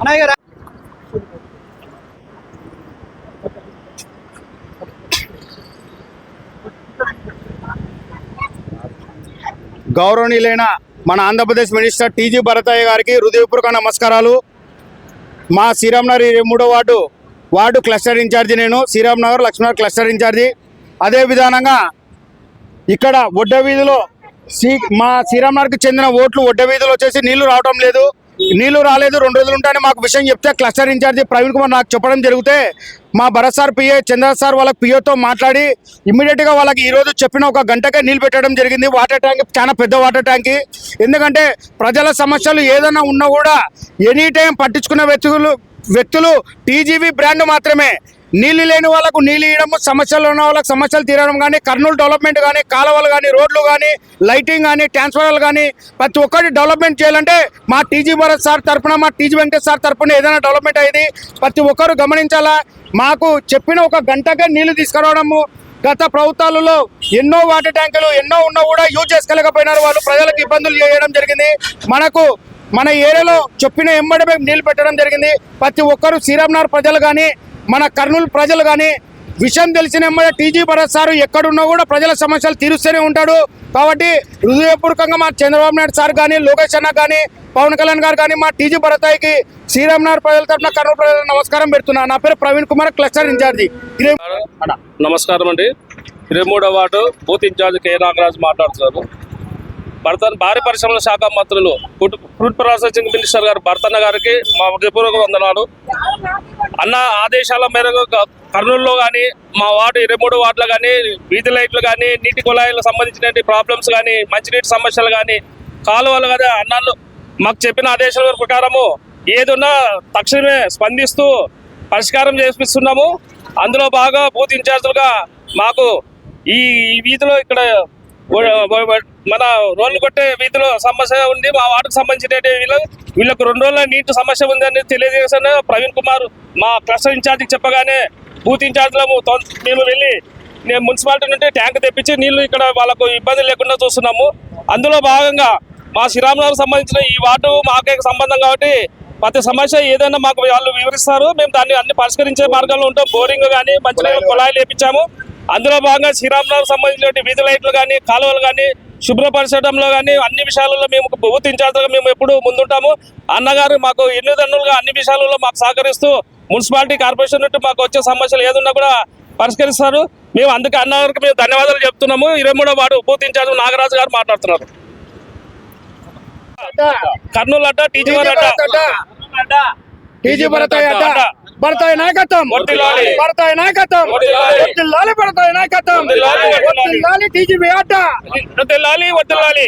అన్నయ్య గారు. గౌరవనీయులైన మన ఆంధ్రప్రదేశ్ మినిస్టర్ టీజీ భరతయ్య గారికి హృదయపూర్వక నమస్కారాలు. మా శ్రీరామ్ నగర్ ఇరవై మూడో వార్డు వార్డు క్లస్టర్ ఇన్ఛార్జి నేను శ్రీరామ్నగర్ లక్ష్మీనగర్ లక్ష్మణ్ క్లస్టర్ ఇన్ఛార్జి. అదే విధానంగా ఇక్కడ వడ్డ వీధిలో శ్రీ మా శ్రీరామ్నగర్కి చెందిన ఓట్లు వడ్డ వీధిలో వచ్చేసి నీళ్ళు రావటం లేదు. నీళ్ళు రాలేదు రెండు రోజులు ఉంటాయని మాకు విషయం చెప్తే క్లస్టర్ ఇన్ఛార్జి ప్రవీణ్ కుమార్ నాకు చెప్పడం జరిగితే మా Bharat sir PA Chandra sir వాళ్ళ పిఏతో మాట్లాడి ఇమ్మీడియట్గా వాళ్ళకి ఈరోజు చెప్పిన ఒక గంటకే నీళ్ళు పెట్టడం జరిగింది. వాటర్ ట్యాంక్ చాలా పెద్ద వాటర్ ట్యాంక్ ఎందుకంటే ప్రజల సమస్యలు ఏదైనా ఉన్నా కూడా ఎనీ టైం పట్టించుకున్న వ్యక్తులు వ్యక్తులు టీజీవీ బ్రాండ్ మాత్రమే. నీళ్ళు లేని వాళ్ళకు నీళ్ళు ఇవ్వడం సమస్యలు ఉన్న వాళ్ళకి సమస్యలు తీరడం కానీ కర్నూలు డెవలప్మెంట్ కానీ కాలువలు కానీ రోడ్లు కానీ లైటింగ్ కానీ ట్రాన్స్ఫార్మర్లు కానీ ప్రతి ఒక్కటి డెవలప్మెంట్ చేయాలంటే మా టీజీ భరత్ సార్ తరపున మా టీజీ వెంకటేష్ సార్ తరపున ఏదైనా డెవలప్మెంట్ అయ్యింది ప్రతి ఒక్కరు గమనించాలా? మాకు చెప్పిన ఒక గంటకే నీళ్ళు తీసుకురావడము గత ప్రభుత్వాలలో ఎన్నో వాటర్ ట్యాంకులు ఎన్నో ఉన్నా కూడా యూజ్ చేసుకోలేకపోయినారు వాళ్ళు ప్రజలకు ఇబ్బందులు చేయడం జరిగింది. మనకు మన ఏరియాలో చెప్పిన ఎంబడమే నీళ్ళు పెట్టడం జరిగింది. ప్రతి ఒక్కరు శ్రీరామ్నగర్ ప్రజలు కానీ మన కర్నూలు ప్రజలు కానీ విషయం తెలిసిన టీజీ భరత్ సార్ ఎక్కడున్నా కూడా ప్రజల సమస్యలు తీరుస్తూనే ఉంటాడు. కాబట్టి హృదయపూర్వకంగా మా చంద్రబాబు నాయుడు సార్ కానీ లోకేష్ అన్న కానీ పవన్ కళ్యాణ్ గారు కానీ మా టీజీ భరతాయికి శ్రీరామ్నగర్ ప్రజల తరఫున కర్నూలు ప్రజలకు నమస్కారం పెడుతున్నా. నా పేరు ప్రవీణ్ కుమార్ క్లస్టర్ ఇన్ఛార్జి. నమస్కారం అండి. ఇరవై మూడో ward booth incharge K Nagaraju మాట్లాడుతున్నారు. భర్త భారీ పరిశ్రమల శాఖ మంత్రులు ఫుడ్ ఫుడ్ ప్రాసెసింగ్ మినిస్టర్ గారు భర్తన్న గారికి మా హృదయపూర్వక వందనాలు. అన్న ఆదేశాల మేరకు కర్నూలులో కానీ మా వార్డు ఇరవై మూడు వార్డులో కానీ వీధి లైట్లు కానీ నీటి కుళాయిలకు సంబంధించిన ప్రాబ్లమ్స్ కానీ మంచినీటి సమస్యలు కానీ కాలువలు కానీ అన్నాళ్ళు మాకు చెప్పిన ఆదేశాల ప్రకారము ఏదున్నా తక్షణమే స్పందిస్తూ పరిష్కారం చేపిస్తున్నాము. అందులో బాగా బూత్ ఇన్ఛార్జులుగా మాకు ఈ వీధిలో ఇక్కడ మన రోడ్లు కొట్టే వీధిలో సమస్య ఉంది మా వార్డుకు సంబంధించిన వీళ్ళు వీళ్ళకు రెండు రోజుల నీటి సమస్య ఉందని తెలియజేశాను. ప్రవీణ్ కుమార్ మా క్లస్టర్ ఇన్ఛార్జికి చెప్పగానే బూత్ ఇన్ఛార్జ్లము మేము వెళ్ళి నేను మున్సిపాలిటీ నుండి ట్యాంక్ తెప్పించి నీళ్ళు ఇక్కడ వాళ్ళకు ఇబ్బంది లేకుండా చూస్తున్నాము. అందులో భాగంగా మా శ్రీరామనగర్ సంబంధించిన ఈ వార్డు మాకే సంబంధం కాబట్టి ప్రతి సమస్య ఏదైనా మాకు వాళ్ళు వివరిస్తారు. మేము దాన్ని అన్ని పరిష్కరించే మార్గంలో ఉంటాం. బోరింగ్ కానీ మంచినీళ్ళ కుళాయిలు వేపించాము. అందులో భాగంగా శ్రీరామనగర్ సంబంధించిన వీధి లైట్లు కానీ కాలువలు కానీ శుభ్రపరచడంలో కానీ అన్ని విషయాలలో మేము బూత్ ఇన్ఛార్జ్గా మేము ఎప్పుడు ముందుంటాము. అన్నగారు మాకు ఎన్ని దన్నులుగా అన్ని విషయాలలో మాకు సహకరిస్తూ మున్సిపాలిటీ కార్పొరేషన్ నుండి మాకు వచ్చే సమస్యలు ఏదున్నా కూడా పరిష్కరిస్తారు. మేము అందుకే అన్నగారికి మేము ధన్యవాదాలు చెప్తున్నాము. ఇరవై మూడో బూత్ ఇన్ఛార్జ్ నాగరాజు గారు మాట్లాడుతున్నారు. కర్నూలు అడ్డ టీజీ అడ్డ భరతాయ్ నాయకత్వం. భరతాయ్ నాయకత్వం. వర్ధిల్లాలి భరతాయ్ నాయకత్వం. వర్ధిల్లాలి టీజీబీ అడ్డ వద్దలాలి వద్దలాలి